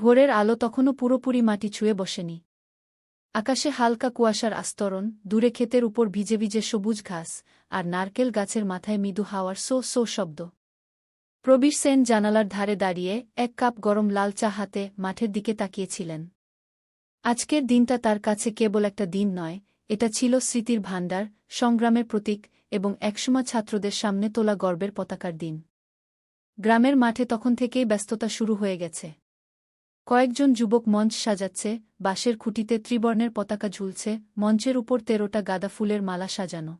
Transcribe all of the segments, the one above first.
ভোরের আলো তখনও পুরোপুরি মাটি ছুঁয়ে বসেনি। আকাশে হালকা কুয়াশার আস্তরণ, দূরে ক্ষেতের উপর ভিজে ভিজে সবুজ ঘাস, আর নারকেল গাছের মাথায় মৃদু হাওয়ার সো সো শব্দ। প্রবীর সেন জানালার ধারে দাঁড়িয়ে এক কাপ গরম লাল চা হাতে মাঠের দিকে তাকিয়েছিলেন। আজকের দিনটা তার কাছে কেবল একটা দিন নয়, এটা ছিল স্মৃতির ভাণ্ডার, সংগ্রামের প্রতীক এবং একসময় ছাত্রদের সামনে তোলা গর্বের পতাকার দিন। গ্রামের মাঠে তখন থেকেই ব্যস্ততা শুরু হয়ে গেছে। কয়েকজন যুবক মঞ্চ সাজাচ্ছে, বাঁশের খুঁটিতে ত্রিবর্ণের পতাকা ঝুলছে, মঞ্চের উপর তেরোটা গাঁদা ফুলের মালা সাজানো।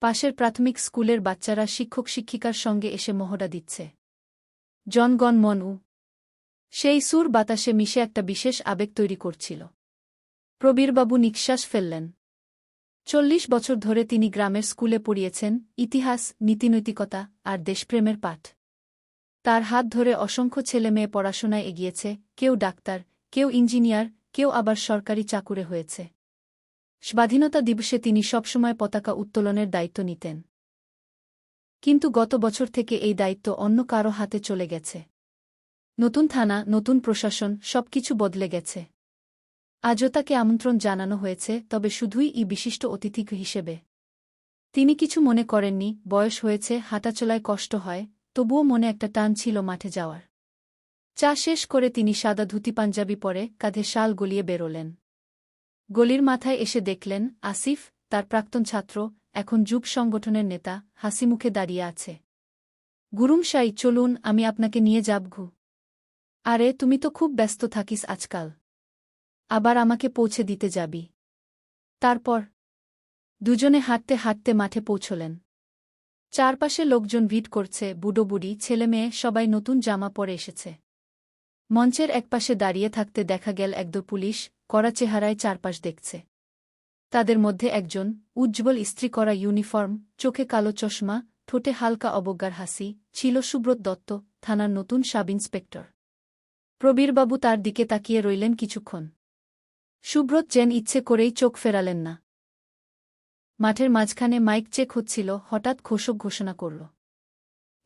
পাশের প্রাথমিক স্কুলের বাচ্চারা শিক্ষক শিক্ষিকার সঙ্গে এসে মহড়া দিচ্ছে। জনগণ মন উ। সেই সুর বাতাসে মিশে একটা বিশেষ আবেগ তৈরি করছিল। প্রবীরবাবু নিঃশ্বাস ফেললেন। চল্লিশ বছর ধরে তিনি গ্রামের স্কুলে পড়িয়েছেন, ইতিহাস, নীতিনৈতিকতা আর দেশপ্রেমের পাঠ। তার হাত ধরে অসংখ্য ছেলেমেয়ে পড়াশোনায় এগিয়েছে কেউ ডাক্তার, কেউ ইঞ্জিনিয়ার, কেউ আবার সরকারি চাকুরে হয়েছে। স্বাধীনতা দিবসে তিনি সবসময় পতাকা উত্তোলনের দায়িত্ব নিতেন। কিন্তু গত বছর থেকে এই দায়িত্ব অন্য কারও হাতে চলে গেছে। নতুন থানা, নতুন প্রশাসন, সবকিছু বদলে গেছে। আজও তাকে আমন্ত্রণ জানানো হয়েছে, তবে শুধুই ই বিশিষ্ট অতিথি হিসেবে। তিনি কিছু মনে করেননি, বয়স হয়েছে, হাঁটাচলায় কষ্ট হয়, তবুও মনে একটা টান ছিল মাঠে যাওয়ার। চা শেষ করে তিনি সাদা ধুতি পাঞ্জাবি পরে কাঁধে শাল গলিয়ে বেরোলেন। গলির মাথায় এসে দেখলেন, আসিফ, তার প্রাক্তন ছাত্র, এখন যুগ সংগঠনের নেতা হাসিমুখে দাঁড়িয়ে আছে। গুরুমশাই চলুন, আমি আপনাকে নিয়ে যাবঘু আরে, তুমি তো খুব ব্যস্ত থাকিস আজকাল। আবার আমাকে পৌঁছে দিতে যাবি। তারপর দুজনে হাঁটতে হাঁটতে মাঠে পৌঁছলেন। চারপাশে লোকজন ভিড় করছে বুড়ো বুড়ি ছেলেমেয়ে, সবাই নতুন জামা পরে এসেছে। মঞ্চের একপাশে দাঁড়িয়ে থাকতে দেখা গেল একদো পুলিশ কড়া চেহারায় চারপাশ দেখছে। তাদের মধ্যে একজন উজ্জ্বল ইস্ত্রি করা ইউনিফর্ম, চোখে কালো চশমা, ঠোঁটে হালকা অবজ্ঞার হাসি, ছিল সুব্রত দত্ত, থানার নতুন সাব ইন্সপেক্টর। প্রবীরবাবু তার দিকে তাকিয়ে রইলেন কিছুক্ষণ। সুব্রত যেন ইচ্ছে করেই চোখ ফেরালেন না। মাঠের মাঝখানে মাইক চেক হচ্ছিল, হঠাৎ ঘোষক ঘোষণা করল।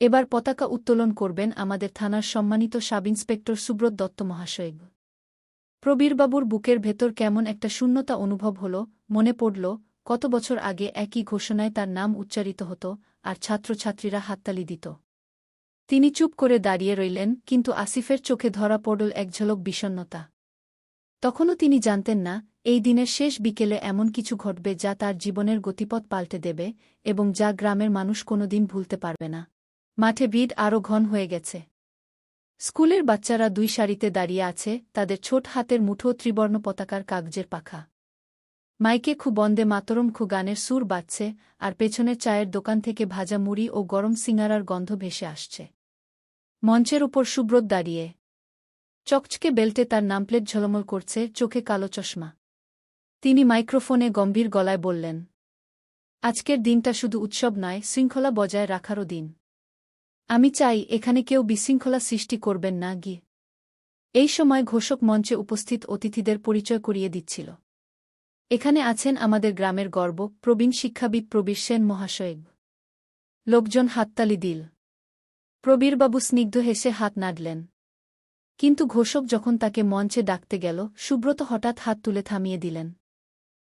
এবার পতাকা উত্তোলন করবেন আমাদের থানার সম্মানিত সাব ইন্সপেক্টর সুব্রত দত্ত মহাশয় প্রবীরবাবুর বুকের ভেতর কেমন একটা শূন্যতা অনুভব হল, মনে পড়ল, কত বছর আগে একই ঘোষণায় তার নাম উচ্চারিত হতো আর ছাত্রছাত্রীরা হাততালি দিত। তিনি চুপ করে দাঁড়িয়ে রইলেন, কিন্তু আসিফের চোখে ধরা পড়ল এক ঝলক বিষণ্নতা তখনও তিনি জানতেন না, এই দিনের শেষ বিকেলে এমন কিছু ঘটবে যা তার জীবনের গতিপথ পাল্টে দেবে এবং যা গ্রামের মানুষ কোনোদিন ভুলতে পারবে না। মাঠে ভিড় আরও ঘন হয়ে গেছে। স্কুলের বাচ্চারা দুই সারিতে দাঁড়িয়ে আছে, তাদের ছোট হাতের মুঠো ত্রিবর্ণ পতাকার কাগজের পাখা। মাইকে খু বন্দে মাতরম খু গানের সুর বাজছে, আর পেছনে চায়ের দোকান থেকে ভাজা মুড়ি ও গরম সিঙ্গারার গন্ধ ভেসে আসছে। মঞ্চের উপর সুব্রত দাঁড়িয়ে। চকচকে বেল্টে তার নামপ্লেট ঝলমল করছে, চোখে কালো চশমা। তিনি মাইক্রোফোনে গম্ভীর গলায় বললেন, আজকের দিনটা শুধু উৎসব নয়, শৃঙ্খলা বজায় রাখারও দিন। আমি চাই এখানে কেউ বিশৃঙ্খলা সৃষ্টি করবেন না গিয়ে এই সময় ঘোষক মঞ্চে উপস্থিত অতিথিদের পরিচয় করিয়ে দিচ্ছিল। এখানে আছেন আমাদের গ্রামের গর্ব, প্রবীণ শিক্ষাবিদ প্রবীর সেন মহাশয়েব লোকজন হাততালি দিল। প্রবীরবাবু স্নিগ্ধ হেসে হাত নাড়লেন। কিন্তু ঘোষক যখন তাকে মঞ্চে ডাকতে গেল, সুব্রত হঠাৎ হাত তুলে থামিয়ে দিলেন।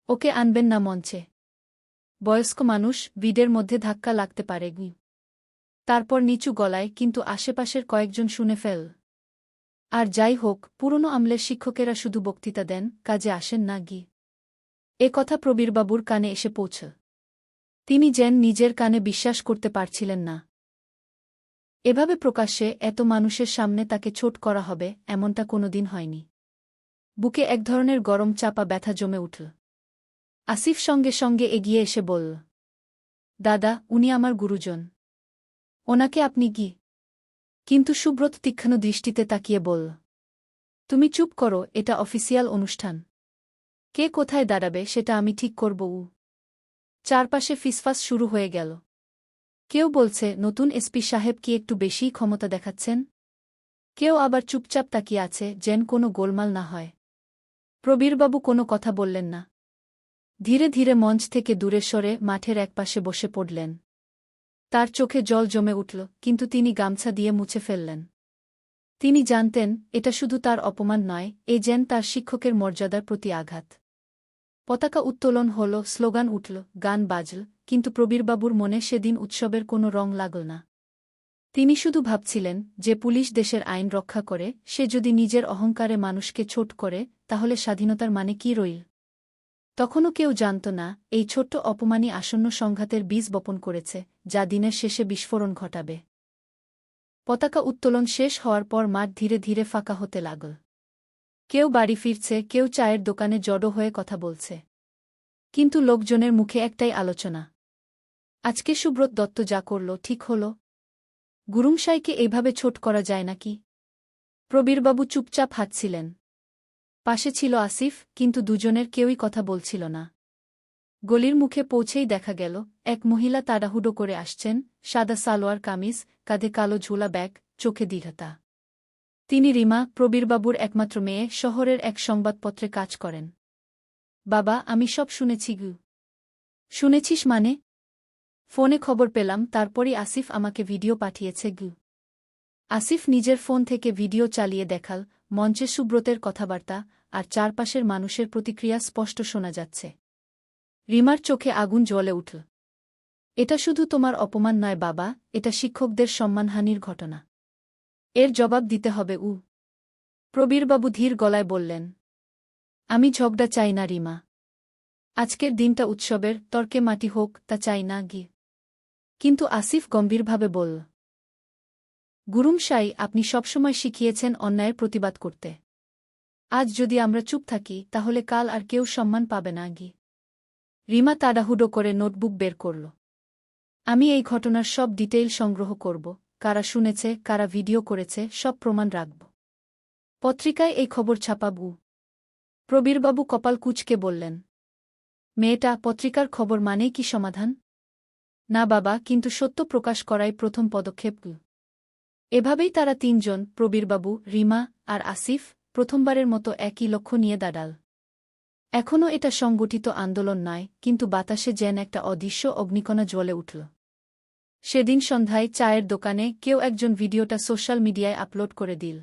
ওকে আনবেন না মঞ্চে। বয়স্ক মানুষ বিডের মধ্যে ধাক্কা লাগতে পারে তারপর নিচু গলায় কিন্তু আশেপাশের কয়েকজন শুনে ফেল। আর যাই হোক, পুরনো আমলের শিক্ষকেরা শুধু বক্তৃতা দেন, কাজে আসেন না গি। এ কথা প্রবীরবাবুর কানে এসে পৌঁছ। তিনি যেন নিজের কানে বিশ্বাস করতে পারছিলেন না। এভাবে প্রকাশ্যে এত মানুষের সামনে তাকে ছোট করা হবে, এমনটা কোনোদিন হয়নি। বুকে এক ধরনের গরম চাপা ব্যথা জমে উঠল। আসিফ সঙ্গে সঙ্গে এগিয়ে এসে বলল, দাদা, উনি আমার গুরুজন। ওনাকে আপনি কি কিন্তু সুব্রত তীক্ষ্ণ দৃষ্টিতে তাকিয়ে বলল তুমি চুপ করো, এটা অফিসিয়াল অনুষ্ঠান। কে কোথায় দাঁড়াবে, সেটা আমি ঠিক করব, উ। চারপাশে ফিসফাস শুরু হয়ে গেল। কেউ বলছে, নতুন এসপি সাহেব কি একটু বেশিই ক্ষমতা দেখাচ্ছেন? কেউ আবার চুপচাপ তাকিয়ে আছে, যেন কোনো গোলমাল না হয়। প্রবীরবাবু কোনো কথা বললেন না। ধীরে ধীরে মঞ্চ থেকে দূরে সরে মাঠের একপাশে বসে পড়লেন। তার চোখে জল জমে উঠল, কিন্তু তিনি গামছা দিয়ে মুছে ফেললেন। তিনি জানতেন, এটা শুধু তার অপমান নয়, এ যেন তার শিক্ষকের মর্যাদার প্রতি আঘাত। পতাকা উত্তোলন হল, স্লোগান উঠল, গান বাজল, কিন্তু প্রবীরবাবুর মনে সেদিন উৎসবের কোনো রং লাগল না। তিনি শুধু ভাবছিলেন, যে পুলিশ দেশের আইন রক্ষা করে, সে যদি নিজের অহংকারে মানুষকে ছোট করে, তাহলে স্বাধীনতার মানে কি রইল? তখনও কেউ জানত না, এই ছোট্ট অপমানই আসন্ন সংঘাতের বীজ বপন করেছে, যা দিনের শেষে বিস্ফোরণ ঘটাবে। পতাকা উত্তোলন শেষ হওয়ার পর মাঠ ধীরে ধীরে ফাঁকা হতে লাগল। কেউ বাড়ি ফিরছে, কেউ চায়ের দোকানে জড়ো হয়ে কথা বলছে। কিন্তু লোকজনের মুখে একটাই আলোচনা। আজকে সুব্রত দত্ত যা করল, ঠিক হল? গুরুমশাইকে এইভাবে ছোট করা যায় নাকি? প্রবীরবাবু চুপচাপ হাঁটছিলেন। পাশে ছিল আসিফ, কিন্তু দুজনের কেউই কথা বলছিল না। গলির মুখে পৌঁছেই দেখা গেল, এক মহিলা তাড়াহুডো করে আসছেন, সাদা সালোয়ার কামিজ, কাঁধে কালো ঝোলা ব্যাগ, চোখে দৃঢ়তা। তিনি রিমা, প্রবীরবাবুর একমাত্র মেয়ে, শহরের এক সংবাদপত্রে কাজ করেন। বাবা, আমি সব শুনেছি গু। শুনেছিস মানে? ফোনে খবর পেলাম, তারপরই আসিফ আমাকে ভিডিও পাঠিয়েছে গু। আসিফ নিজের ফোন থেকে ভিডিও চালিয়ে দেখাল, মঞ্চে সুব্রতের কথাবার্তা আর চারপাশের মানুষের প্রতিক্রিয়া স্পষ্ট শোনা যাচ্ছে। রিমার চোখে আগুন জ্বলে উঠল। এটা শুধু তোমার অপমান নয়, বাবা, এটা শিক্ষকদের সম্মানহানির ঘটনা। এর জবাব দিতে হবে, উ। প্রবীরবাবু ধীর গলায় বললেন, আমি ঝগড়া চাই না, রিমা। আজকের দিনটা উৎসবের, তর্কে মাটি হোক তা চাই না, গি কিন্তু আসিফ গম্ভীরভাবে বলল গুরুমশাই আপনি সবসময় শিখিয়েছেন অন্যায়ের প্রতিবাদ করতে। আজ যদি আমরা চুপ থাকি, তাহলে কাল আর কেউ সম্মান পাবে না গি রিমা তাড়াহুডো করে নোটবুক বের করল। আমি এই ঘটনার সব ডিটেইল সংগ্রহ করব, কারা শুনেছে, কারা ভিডিও করেছে, সব প্রমাণ রাখব। পত্রিকায় এই খবর ছাপাবু প্রবীরবাবু কপাল কুচকে বললেন, মেয়েটা, পত্রিকার খবর মানেই কি সমাধান? না বাবা, কিন্তু সত্য প্রকাশ করাই প্রথম পদক্ষেপ এভাবেই তারা তিনজন, প্রবীরবাবু, রিমা আর আসিফ প্রথমবারের মতো একই লক্ষ্য নিয়ে দাঁড়াল। এখনও এটা সংগঠিত আন্দোলন নয়, কিন্তু বাতাসে যেন একটা অদৃশ্য অগ্নিকণা জ্বলে উঠল। সেদিন সন্ধ্যায় চায়ের দোকানে কেউ একজন ভিডিওটা সোশ্যাল মিডিয়ায় আপলোড করে দিল।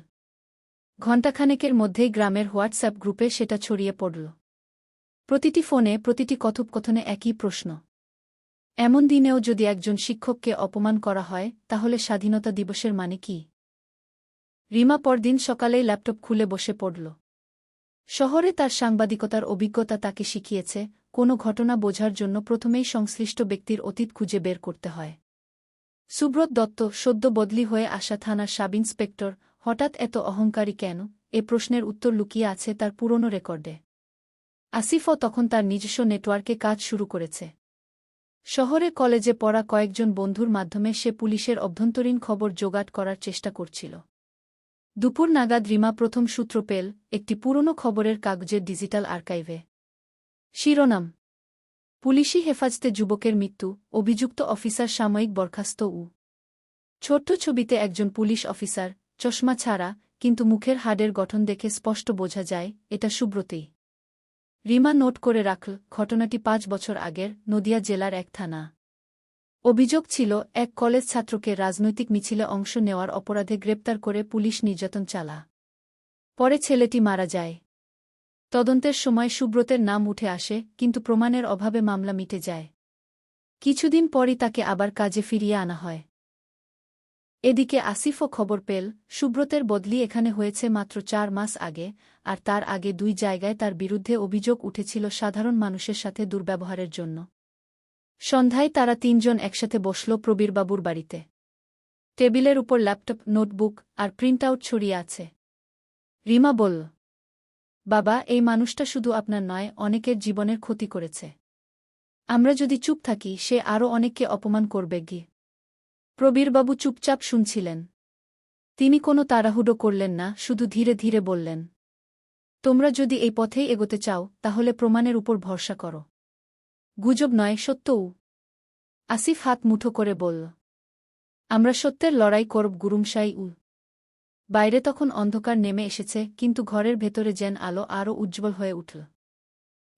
ঘণ্টাখানেকের মধ্যেই গ্রামের হোয়াটসঅ্যাপ গ্রুপে সেটা ছড়িয়ে পড়ল। প্রতিটি ফোনে প্রতিটি কথোপকথনে একই প্রশ্ন। এমন দিনেও যদি একজন শিক্ষককে অপমান করা হয়, তাহলে স্বাধীনতা দিবসের মানে কি? রিমা পরদিন সকালেই ল্যাপটপ খুলে বসে পড়ল। শহরে তার সাংবাদিকতার অভিজ্ঞতা তাকে শিখিয়েছে, কোনো ঘটনা বোঝার জন্য প্রথমেই সংশ্লিষ্ট ব্যক্তির অতীত খুঁজে বের করতে হয়। সুব্রত দত্ত সদ্য বদলি হয়ে আসা থানার সাব ইন্সপেক্টর, হঠাৎ এত অহংকারী কেন? এ প্রশ্নের উত্তর লুকিয়ে আছে তার পুরনো রেকর্ডে। আসিফও তখন তার নিজস্ব নেটওয়ার্কে কাজ শুরু করেছে। শহরে কলেজে পড়া কয়েকজন বন্ধুর মাধ্যমে সে পুলিশের অভ্যন্তরীণ খবর জোগাড় করার চেষ্টা করছিল। দুপুর নাগাদ রিমা প্রথম সূত্র পেল, একটি পুরনো খবরের কাগজের ডিজিটাল আর্কাইভে। শিরোনাম, পুলিশি হেফাজতে যুবকের মৃত্যু, অভিযুক্ত অফিসার সাময়িক বরখাস্ত উ। ছোট্ট ছবিতে একজন পুলিশ অফিসার, চশমা ছাড়া, কিন্তু মুখের হাড়ের গঠন দেখে স্পষ্ট বোঝা যায়, এটা সুব্রতেই। রিমা নোট করে রাখল, ঘটনাটি পাঁচ বছর আগের, নদিয়া জেলার এক থানা। অভিযোগ ছিল, এক কলেজ ছাত্রকে রাজনৈতিক মিছিলে অংশ নেওয়ার অপরাধে গ্রেপ্তার করে পুলিশ নির্যাতন চালা। পরে ছেলেটি মারা যায়। তদন্তের সময় সুব্রতের নাম উঠে আসে, কিন্তু প্রমাণের অভাবে মামলা মিটে যায়। কিছুদিন পরই তাকে আবার কাজে ফিরিয়ে আনা হয়। এদিকে আসিফও খবর পেল, সুব্রতের বদলি এখানে হয়েছে মাত্র চার মাস আগে, আর তার আগে দুই জায়গায় তার বিরুদ্ধে অভিযোগ উঠেছিল সাধারণ মানুষের সাথে দুর্ব্যবহারের জন্য। সন্ধ্যায় তারা তিনজন একসাথে বসল প্রবীরবাবুর বাড়িতে। টেবিলের উপর ল্যাপটপ, নোটবুক আর প্রিন্টআউট ছড়িয়ে আছে। রিমা বলল, বাবা, এই মানুষটা শুধু আপনার নয়, অনেকের জীবনের ক্ষতি করেছে। আমরা যদি চুপ থাকি, সে আরও অনেককে অপমান করবে গিয়ে প্রবীরবাবু চুপচাপ শুনছিলেন। তিনি কোনো তাড়াহুডো করলেন না, শুধু ধীরে ধীরে বললেন, তোমরা যদি এই পথেই এগোতে চাও, তাহলে প্রমাণের উপর ভরসা করো। গুজব নয়, সত্যও। আসিফ হাত মুঠো করে বলল, আমরা সত্যের লড়াই করব গুরুমশাই উ বাইরে তখন অন্ধকার নেমে এসেছে, কিন্তু ঘরের ভেতরে যেন আলো আরও উজ্জ্বল হয়ে উঠল।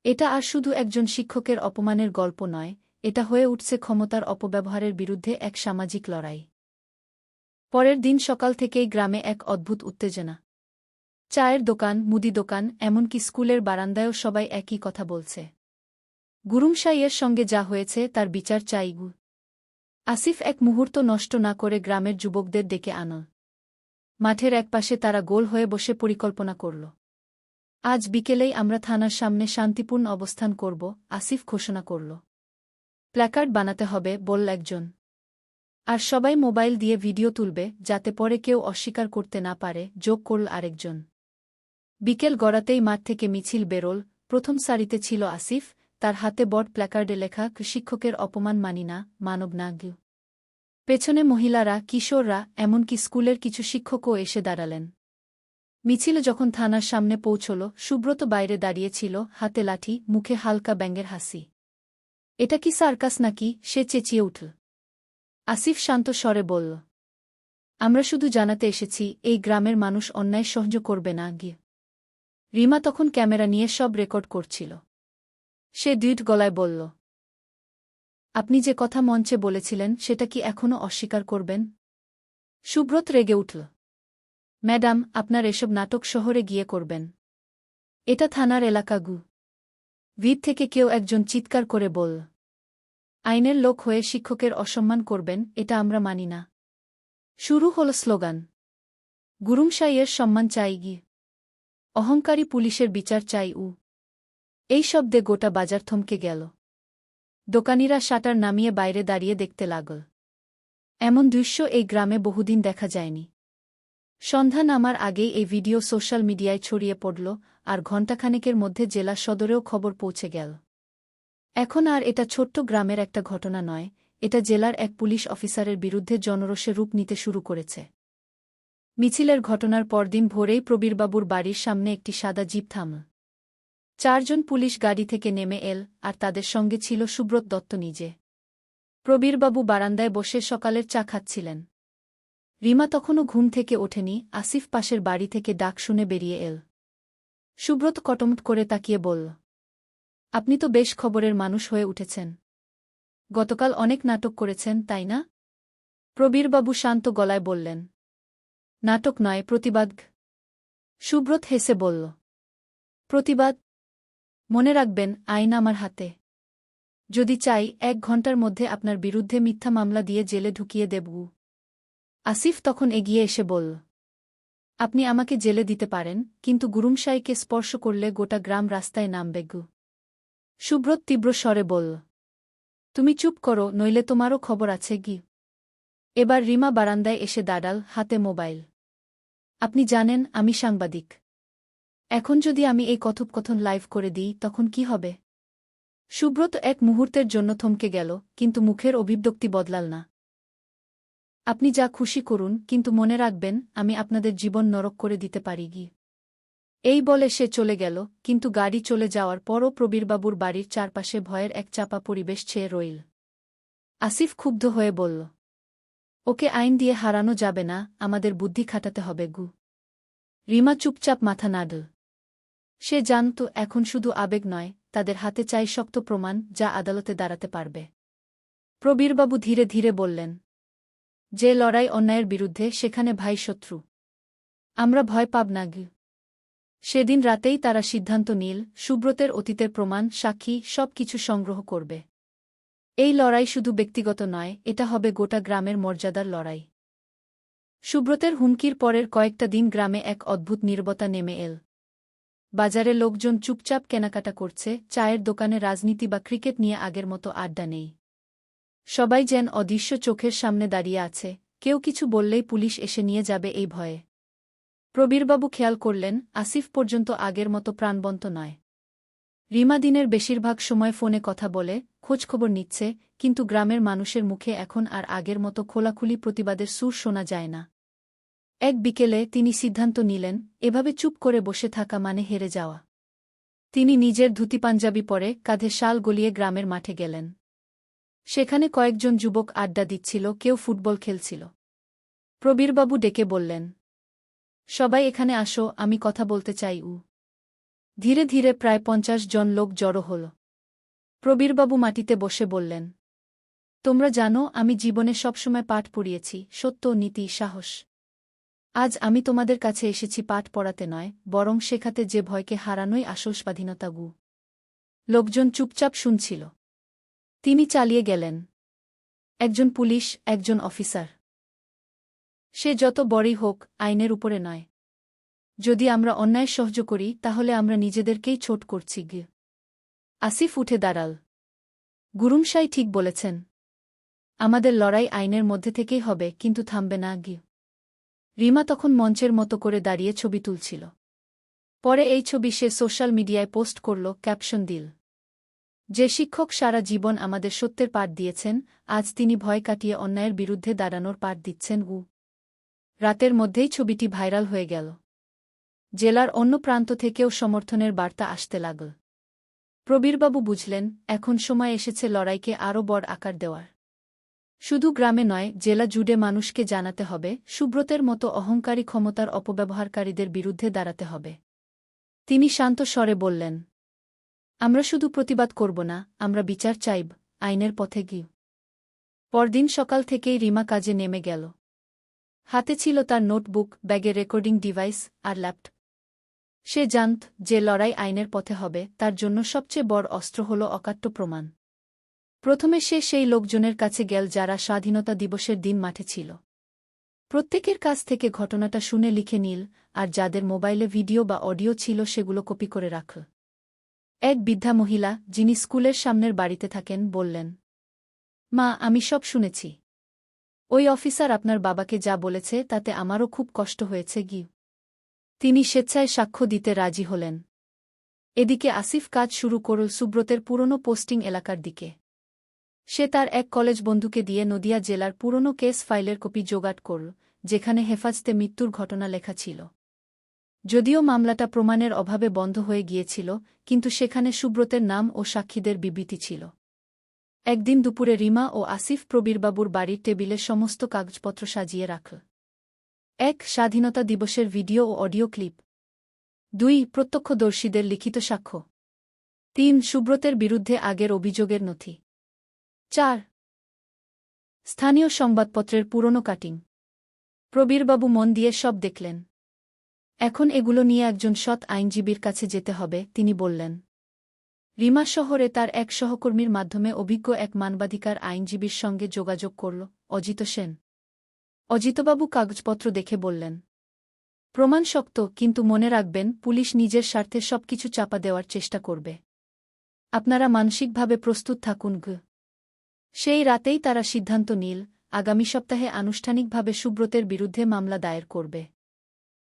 এটা আর শুধু একজন শিক্ষকের অপমানের গল্প নয়, এটা হয়ে উঠছে ক্ষমতার অপব্যবহারের বিরুদ্ধে এক সামাজিক লড়াই। পরের দিন সকাল থেকেই গ্রামে এক অদ্ভুত উত্তেজনা। চায়ের দোকান, মুদি দোকান, এমনকি স্কুলের বারান্দায়ও সবাই একই কথা বলছে। গুরুমশাইয়ের সঙ্গে যা হয়েছে তার বিচার চাই গু। আসিফ এক মুহূর্ত নষ্ট না করে গ্রামের যুবকদের ডেকে আনল মাঠের একপাশে তারা গোল হয়ে বসে পরিকল্পনা করল। আজ বিকেলেই আমরা থানার সামনে শান্তিপূর্ণ অবস্থান করব, আসিফ ঘোষণা করল। প্ল্যাকার্ড বানাতে হবে, বলল একজন। আর সবাই মোবাইল দিয়ে ভিডিও তুলবে, যাতে পরে কেউ অস্বীকার করতে না পারে, যোগ করল আরেকজন। বিকেল গড়াতেই মাঠ থেকে মিছিল বেরোল, প্রথম সারিতে ছিল আসিফ তার হাতে বট প্ল্যাকার্ডে লেখা, শিক্ষকের অপমান মানি না, মানব না, গিউ। পেছনে মহিলারা, কিশোররা, এমনকি স্কুলের কিছু শিক্ষকও এসে দাঁড়ালেন। মিছিল যখন থানার সামনে পৌঁছল, সুব্রত বাইরে দাঁড়িয়েছিল হাতে লাঠি, মুখে হালকা ব্যাঙ্গের হাসি। এটা কি সার্কাস নাকি? সে চেঁচিয়ে উঠল। আসিফ শান্ত স্বরে বলল, আমরা শুধু জানাতে এসেছি, এই গ্রামের মানুষ অন্যায় সহ্য করবে না গিয়ে রিমা তখন ক্যামেরা নিয়ে সব রেকর্ড করছিল। সে দ্বিট গলায় বলল, আপনি যে কথা মঞ্চে বলেছিলেন, সেটা কি এখনও অস্বীকার করবেন? সুব্রত রেগে উঠল, ম্যাডাম, আপনার এসব নাটক শহরে গিয়ে করবেন। এটা থানার এলাকা গু। ভিত থেকে কেউ একজন চিৎকার করে বলল আইনের লোক হয়ে শিক্ষকের অসম্মান করবেন, এটা আমরা মানি না। শুরু হল স্লোগান, গুরুমশাইয়ের সম্মান চাই গি, অহংকারী পুলিশের বিচার চাই উ। এই শব্দে গোটা বাজার থমকে গেল। দোকানিরা শাটার নামিয়ে বাইরে দাঁড়িয়ে দেখতে লাগল। এমন দৃশ্য এই গ্রামে বহুদিন দেখা যায়নি। সন্ধ্যা নামার আগেই এই ভিডিও সোশ্যাল মিডিয়ায় ছড়িয়ে পড়ল আর ঘণ্টাখানেকের মধ্যে জেলা সদরেও খবর পৌঁছে গেল। এখন আর এটা ছোট্ট গ্রামের একটা ঘটনা নয়, এটা জেলার এক পুলিশ অফিসারের বিরুদ্ধে জনরোষে রূপ নিতে শুরু করেছে। মিছিলের ঘটনার পরদিন ভোরেই প্রবীরবাবুর বাড়ির সামনে একটি সাদা জিপ থামল। চারজন পুলিশ গাড়ি থেকে নেমে এল, আর তাদের সঙ্গে ছিল সুব্রত দত্ত নিজে। প্রবীরবাবু বারান্দায় বসে সকালের চা খাচ্ছিলেন। রিমা তখনও ঘুম থেকে ওঠেনি, আসিফ পাশের বাড়ি থেকে ডাক শুনে বেরিয়ে এল। সুব্রত কটমট করে তাকিয়ে বলল, আপনি তো বেশ খবরের মানুষ হয়ে উঠেছেন। গতকাল অনেক নাটক করেছেন, তাই না? প্রবীরবাবু শান্ত গলায় বললেন, নাটক নয়, প্রতিবাদ। সুব্রত হেসে বলল, প্রতিবাদ? মনে রাখবেন, আইন আমার হাতে। যদি চাই, এক ঘণ্টার মধ্যে আপনার বিরুদ্ধে মিথ্যা মামলা দিয়ে জেলে ঢুকিয়ে দেবু। আসিফ তখন এগিয়ে এসে বলল, আপনি আমাকে জেলে দিতে পারেন, কিন্তু গুরুমশাইকে স্পর্শ করলে গোটা গ্রাম রাস্তায় নামবে গু। সুব্রত তীব্র স্বরে বলল, তুমি চুপ করো, নইলে তোমারও খবর আছে গি। এবার রিমা বারান্দায় এসে দাঁড়াল, হাতে মোবাইল। আপনি জানেন, আমি সাংবাদিক। এখন যদি আমি এই কথোপকথন লাইভ করে দিই, তখন কি হবে? সুব্রত এক মুহূর্তের জন্য থমকে গেল, কিন্তু মুখের অভিব্যক্তি বদলাল না। আপনি যা খুশি করুন, কিন্তু মনে রাখবেন, আমি আপনাদের জীবন নরক করে দিতে পারি গি এই বলে সে চলে গেল, কিন্তু গাড়ি চলে যাওয়ার পরও প্রবীরবাবুর বাড়ির চারপাশে ভয়ের এক চাপা পরিবেশ ছেয়ে রইল। আসিফ ক্ষুব্ধ হয়ে বলল, ওকে আইন দিয়ে হারানো যাবে না, আমাদের বুদ্ধি খাটাতে হবে গু। রিমা চুপচাপ মাথা নাডল। সে জানত এখন শুধু আবেগ নয়, তাদের হাতে চাই শক্ত প্রমাণ যা আদালতে দাঁড়াতে পারবে। প্রবীরবাবু ধীরে ধীরে বললেন, যে লড়াই অন্যায়ের বিরুদ্ধে, সেখানে ভাই শত্রু। আমরা ভয় পাব না গি সেদিন রাতেই তারা সিদ্ধান্ত নীল, সুব্রতের অতীতের প্রমাণ, সাক্ষী সব কিছু সংগ্রহ করবে। এই লড়াই শুধু ব্যক্তিগত নয়, এটা হবে গোটা গ্রামের মর্যাদার লড়াই। সুব্রতের হুমকির পরের কয়েকটা দিন গ্রামে এক অদ্ভুত নির্বতা নেমে এল। বাজারে লোকজন চুপচাপ কেনাকাটা করছে, চায়ের দোকানে রাজনীতি বা ক্রিকেট নিয়ে আগের মতো আড্ডা নেই। সবাই যেন অদৃশ্য চোখের সামনে দাঁড়িয়ে আছে, কেউ কিছু বললেই পুলিশ এসে নিয়ে যাবে এই ভয়ে। প্রবীরবাবু খেয়াল করলেন, আসিফ পর্যন্ত আগের মতো প্রাণবন্ত নয়। রিমা দিনের বেশিরভাগ সময় ফোনে কথা বলে, খোঁজখবর নিচ্ছে, কিন্তু গ্রামের মানুষের মুখে এখন আর আগের মতো খোলাখুলি প্রতিবাদের সুর শোনা যায় না। এক বিকেলে তিনি সিদ্ধান্ত নিলেন, এভাবে চুপ করে বসে থাকা মানে হেরে যাওয়া। তিনি নিজের ধুতি পাঞ্জাবি পরে কাঁধে শাল গলিয়ে গ্রামের মাঠে গেলেন। সেখানে কয়েকজন যুবক আড্ডা দিচ্ছিল, কেউ ফুটবল খেলছিল। প্রবীরবাবু ডেকে বললেন, সবাই এখানে আসো, আমি কথা বলতে চাই, উ। ধীরে ধীরে প্রায় পঞ্চাশ জন লোক জড়ো হল। প্রবীরবাবু মাটিতে বসে বললেন, তোমরা জানো, আমি জীবনে সবসময় পাঠ পড়িয়েছি, সত্য, নীতি, সাহস। আজ আমি তোমাদের কাছে এসেছি পাঠ পড়াতে নয়, বরং শেখাতে যে ভয়কে হারানোই আসল স্বাধীনতা গু। লোকজন চুপচাপ শুনছিল। তিনি চালিয়ে গেলেন। একজন পুলিশ, একজন অফিসার। সে যত বড়ই হোক, আইনের উপরে নয়। যদি আমরা অন্যায় সহ্য করি, তাহলে আমরা নিজেদেরকেই ছোট করছি গে আসিফ উঠে দাঁড়াল। গুরুমশাই ঠিক বলেছেন। আমাদের লড়াই আইনের মধ্যে থেকেই হবে, কিন্তু থামবে না গি রিমা তখন মঞ্চের মতো করে দাঁড়িয়ে ছবি তুলছিল। পরে এই ছবি সে সোশ্যাল মিডিয়ায় পোস্ট করল, ক্যাপশন দিল, যে শিক্ষক সারা জীবন আমাদের সত্যের পাঠ দিয়েছেন, আজ তিনি ভয় কাটিয়ে অন্যায়ের বিরুদ্ধে দাঁড়ানোর পাঠ দিচ্ছেন উ রাতের মধ্যেই ছবিটি ভাইরাল হয়ে গেল। জেলার অন্য প্রান্ত থেকেও সমর্থনের বার্তা আসতে লাগল। প্রবীরবাবু বুঝলেন, এখন সময় এসেছে লড়াইকে আরও বড় আকার দেওয়ার। শুধু গ্রামে নয়, জেলা জুড়ে মানুষকে জানাতে হবে, সুব্রতের মতো অহংকারী ক্ষমতার অপব্যবহারকারীদের বিরুদ্ধে দাঁড়াতে হবে। তিনি শান্ত স্বরে বললেন, আমরা শুধু প্রতিবাদ করব না, আমরা বিচার চাইব, আইনের পথে গিয়ে। পরদিন সকাল থেকেই রিমা কাজে নেমে গেল। হাতে ছিল তার নোটবুক, ব্যাগে রেকর্ডিং ডিভাইস আর ল্যাপটপ। সে জানত যে লড়াই আইনের পথে হবে, তার জন্য সবচেয়ে বড় অস্ত্র হল অকাট্য প্রমাণ। প্রথমে সে সেই লোকজনের কাছে গেল যারা স্বাধীনতা দিবসের দিন মাঠে ছিল। প্রত্যেকের কাছ থেকে ঘটনাটা শুনে লিখে নিল, আর যাদের মোবাইলে ভিডিও বা অডিও ছিল সেগুলো কপি করে রাখল এক বৃদ্ধা মহিলা, যিনি স্কুলের সামনের বাড়িতে থাকেন, বললেন, মা, আমি সব শুনেছি। ওই অফিসার আপনার বাবাকে যা বলেছে তাতে আমারও খুব কষ্ট হয়েছে গি তিনি স্বেচ্ছায় সাক্ষ্য দিতে রাজি হলেন। এদিকে আসিফ কাজ শুরু করল সুব্রতের পুরনো পোস্টিং এলাকার দিকে। সে তার এক কলেজ বন্ধুকে দিয়ে নদিয়া জেলার পুরনো কেস ফাইলের কপি জোগাড় করল যেখানে হেফাজতে মৃত্যুর ঘটনা লেখা ছিল। যদিও মামলাটা প্রমাণের অভাবে বন্ধ হয়ে গিয়েছিল, কিন্তু সেখানে সুব্রতের নাম ও সাক্ষীদের বিবৃতি ছিল। একদিন দুপুরে রিমা ও আসিফ প্রবীরবাবুর বাড়ির টেবিলে সমস্ত কাগজপত্র সাজিয়ে রাখল এক স্বাধীনতা দিবসের ভিডিও ও অডিও ক্লিপ। দুই, প্রত্যক্ষদর্শীদের লিখিত সাক্ষ্য। তিন, সুব্রতের বিরুদ্ধে আগের অভিযোগের নথি। চার। স্থানীয় সংবাদপত্রের পুরনো কাটিং। প্রবীরবাবু মন দিয়ে সব দেখলেন। এখন এগুলো নিয়ে একজন সৎ আইনজীবীর কাছে যেতে হবে, তিনি বললেন। রিমা শহরে তার এক সহকর্মীর মাধ্যমে অভিজ্ঞ এক মানবাধিকার আইনজীবীর সঙ্গে যোগাযোগ করল, অজিত সেন। অজিতবাবু কাগজপত্র দেখে বললেন, প্রমাণ শক্ত, কিন্তু মনে রাখবেন, পুলিশ নিজের স্বার্থে সবকিছু চাপা দেওয়ার চেষ্টা করবে। আপনারা মানসিকভাবে প্রস্তুত থাকুন গ সেই রাতেই তারা সিদ্ধান্ত নিল, আগামী সপ্তাহে আনুষ্ঠানিকভাবে সুব্রতের বিরুদ্ধে মামলা দায়ের করবে।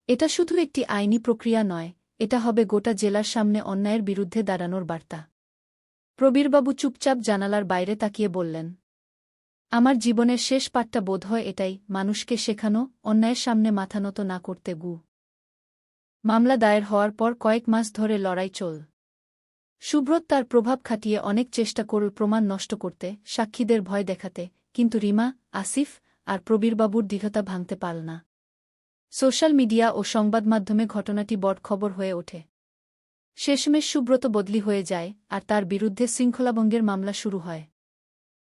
এটা শুধু একটি আইনি প্রক্রিয়া নয়, এটা হবে গোটা জেলার সামনে অন্যায়ের বিরুদ্ধে দাঁড়ানোর বার্তা। প্রবীরবাবু চুপচাপ জানালার বাইরে তাকিয়ে বললেন, আমার জীবনের শেষ পাঠটা বোধ হয় এটাই, মানুষকে শেখানো, অন্যায়ের সামনে মাথা নত না করতে গু। মামলা দায়ের হওয়ার পর কয়েক মাস ধরে লড়াই চল। সুব্রত তার প্রভাব খাটিয়ে অনেক চেষ্টা করল প্রমাণ নষ্ট করতে, সাক্ষীদের ভয় দেখাতে, কিন্তু রিমা, আসিফ আর প্রবীরবাবুর দৃঢ়তা ভাঙতে পারল না। সোশ্যাল মিডিয়া ও সংবাদ মাধ্যমে ঘটনাটি বড় খবর হয়ে ওঠে। শেষমেশ সুব্রত বদলি হয়ে যায় আর তার বিরুদ্ধে শৃঙ্খলাভঙ্গের মামলা শুরু হয়।